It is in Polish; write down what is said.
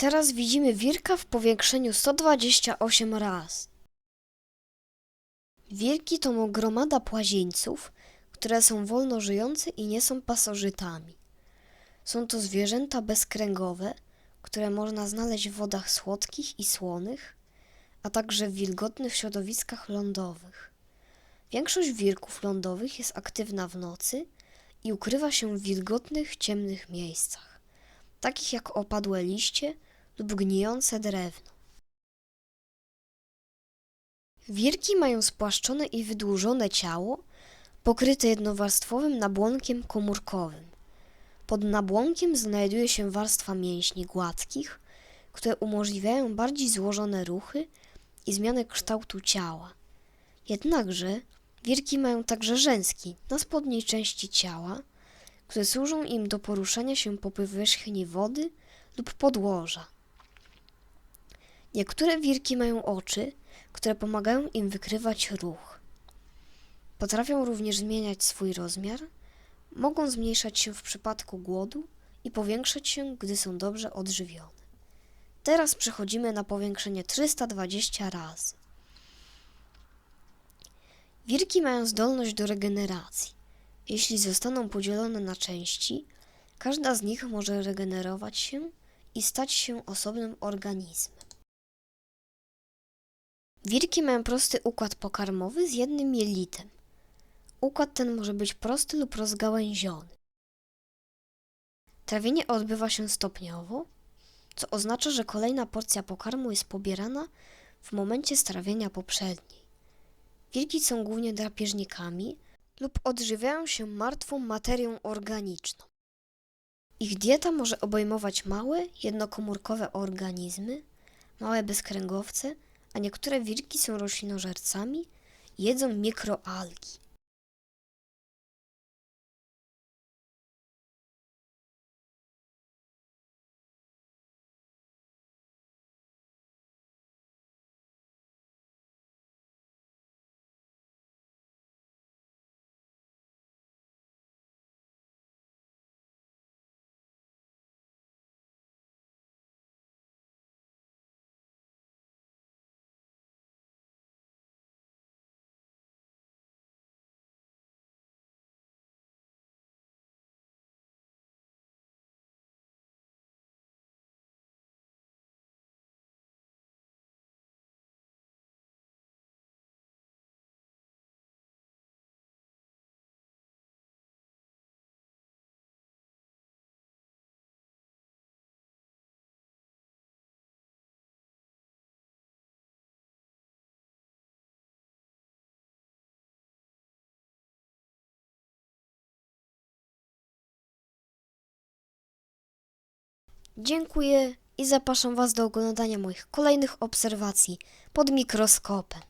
Teraz widzimy wirka w powiększeniu 128 raz. Wirki to gromada płazieńców, które są wolno żyjące i nie są pasożytami. Są to zwierzęta bezkręgowe, które można znaleźć w wodach słodkich i słonych, a także w wilgotnych środowiskach lądowych. Większość wirków lądowych jest aktywna w nocy i ukrywa się w wilgotnych, ciemnych miejscach, takich jak opadłe liście lub gnijące drewno. Wirki mają spłaszczone i wydłużone ciało, pokryte jednowarstwowym nabłonkiem komórkowym. Pod nabłonkiem znajduje się warstwa mięśni gładkich, które umożliwiają bardziej złożone ruchy i zmianę kształtu ciała. Jednakże wirki mają także rzęski na spodniej części ciała, które służą im do poruszania się po powierzchni wody lub podłoża. Niektóre wirki mają oczy, które pomagają im wykrywać ruch. Potrafią również zmieniać swój rozmiar, mogą zmniejszać się w przypadku głodu i powiększać się, gdy są dobrze odżywione. Teraz przechodzimy na powiększenie 320 razy. Wirki mają zdolność do regeneracji. Jeśli zostaną podzielone na części, każda z nich może regenerować się i stać się osobnym organizmem. Wirki mają prosty układ pokarmowy z jednym jelitem. Układ ten może być prosty lub rozgałęziony. Trawienie odbywa się stopniowo, co oznacza, że kolejna porcja pokarmu jest pobierana w momencie strawienia poprzedniej. Wilki są głównie drapieżnikami lub odżywiają się martwą materią organiczną. Ich dieta może obejmować małe, jednokomórkowe organizmy, małe bezkręgowce, a niektóre wilki są roślinożercami jedzą mikroalgi. Dziękuję i zapraszam Was do oglądania moich kolejnych obserwacji pod mikroskopem.